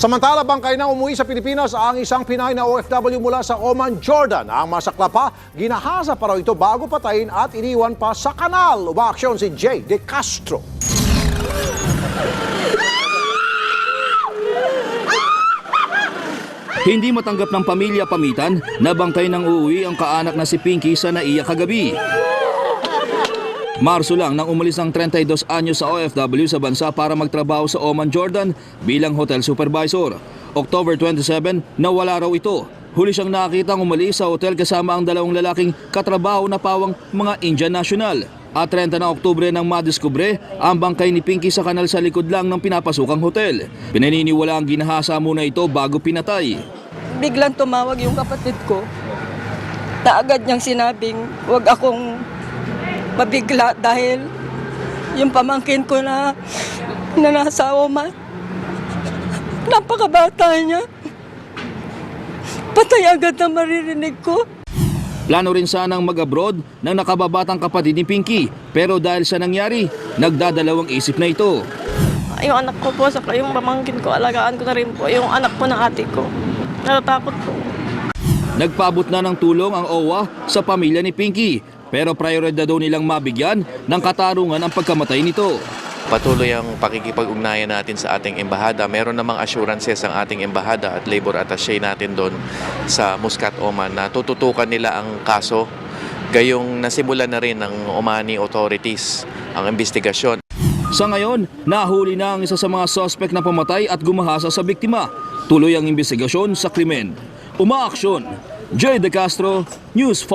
Samantala, bangkay na umuwi sa Pilipinas ang isang Pinay na OFW mula sa Oman, Jordan. Ang masakla pa, ginahasa pa raw ito bago patayin at iniwan pa sa kanal. Umaaksyon si Jay De Castro. Hindi matanggap ng pamilya pamitan na bangkay ng uuwi ang kaanak na si Pinky sa naiya kagabi. Marso lang nang umalis ang 32 anyo sa OFW sa bansa para magtrabaho sa Oman, Jordan bilang hotel supervisor. October 27, nawala raw ito. Huli siyang nakitang umalis sa hotel kasama ang dalawang lalaking katrabaho na pawang mga Indian national. At 30 na Oktubre nang madiskubre ang bangkay ni Pinky sa kanal sa likod lang ng pinapasukang hotel. Pinaniniwala ang ginahasa muna ito bago pinatay. biglang tumawag yung kapatid ko na agad niyang sinabing huwag akong mabigla dahil yung pamangkin ko na, na nasa Oman, napakabata niya. Patay agad na maririnig ko. Plano rin sanang mag-abroad ng nakababatang kapatid ni Pinky pero dahil sa nangyari, nagdadalawang isip na ito. Yung anak ko po, saka yung pamangkin ko, alagaan ko na rin po. Yung anak po ng ate ko. Natatakot po. Nagpaabot na ng tulong ang OWA sa pamilya ni Pinky pero prioridad daw nilang mabigyan ng katarungan ang pagkamatay nito. Patuloy ang pakikipag-ugnayan natin sa ating embahada. Meron namang assurances ang ating embahada at labor attaché natin doon sa Muscat, Oman na tututukan nila ang kaso. Gayong nasimulan na rin ng Omani authorities ang investigasyon. Sa ngayon, nahuli na ang isa sa mga suspect na pamatay at gumahasa sa biktima. Tuloy ang investigasyon sa krimen. Umaaksyon! Jay De Castro, News 5.